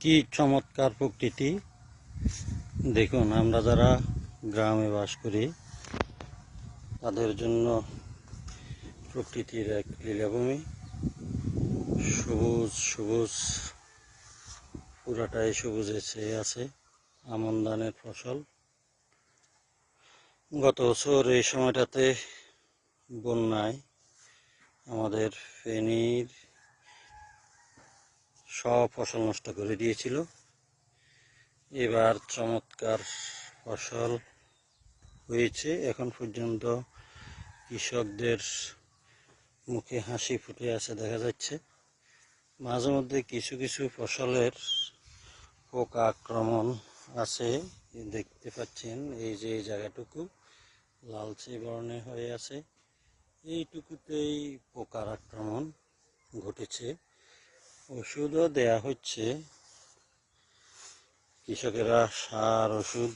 কি চমৎকার প্রকৃতি। দেখুন, আমরা যারা গ্রামে বাস করি, তাদের জন্য প্রকৃতির এক লীলাভূমি। সবুজ সবুজ, পুরাটাই সবুজে চেয়ে আছে আমন ধানের ফসল। গত বছর এই সময়টাতে বন্যায় আমাদের ফেনীর সব ফসল নষ্ট করে দিয়েছিল। এবার চমৎকার ফসল হয়েছে। এখন পর্যন্ত কৃষকদের মুখে হাসি ফুটে আছে দেখা যাচ্ছে। মাঝে মধ্যে কিছু কিছু ফসলের পোকা আক্রমণ আছে। দেখতে পাচ্ছেন এই যে এই জায়গাটুকু লালচে বর্ণে হয়ে আছে। এইটুকুতেই পোকার আক্রমণ ঘটেছে। ওষুধও দেয়া হচ্ছে। কৃষকেরা সার, ওষুধ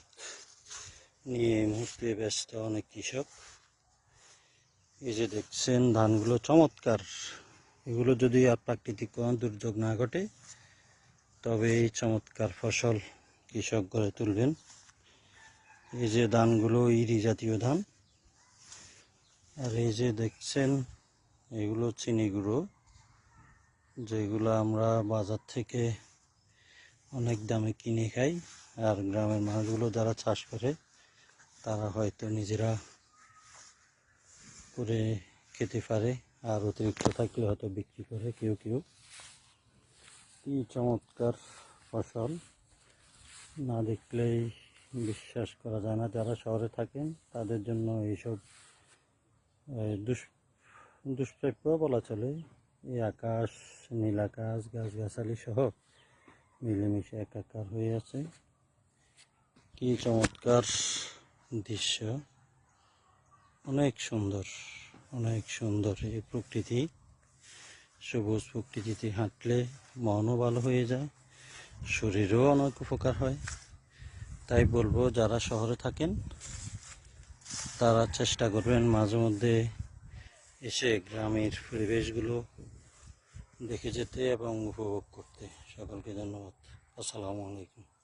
নিয়ে মুহূর্তে ব্যস্ত অনেক কৃষক। এই যে দেখছেন, ধানগুলো চমৎকার। এগুলো যদি আর প্রাকৃতিক কোনো দুর্যোগ না ঘটে, তবে এই চমৎকার ফসল কৃষক গড়ে তুলবেন। এই যে ধানগুলো ইরি জাতীয় ধান। আর এই যে দেখছেন, এগুলো চিনি গুঁড়ো। যেগুলো আমরা বাজার থেকে অনেক দামে কিনে খাই, আর গ্রামের মানুষগুলো যারা চাষ করে, তারা হয়তো নিজেরা করে খেতে পারে, আর অতিরিক্ত থাকলে হয়তো বিক্রি করে কেউ কেউ। কি চমৎকার ফসল। না দেখলেই বিশ্বাস করা যায় না, যারা শহরে থাকেন, তাদের জন্য এইসব দুষ্প্রাপ্য বলা চলে। এই আকাশ নীল আকাশ, গাছগাছালি সহ মিলেমিশে একাকার হয়ে আছে। কি চমৎকার দৃশ্য। অনেক সুন্দর অনেক সুন্দর এই প্রকৃতি। সবুজ প্রকৃতিতে হাঁটলে মনও ভালো হয়ে যায়, শরীরও অনেক উপকার হয়। তাই বলব, যারা শহরে থাকেন, তারা চেষ্টা করবেন মাঝে মধ্যে এসে গ্রামের পরিবেশগুলো দেখে যেতে এবং উপভোগ করতে। সকলকে ধন্যবাদ। আসসালামু আলাইকুম।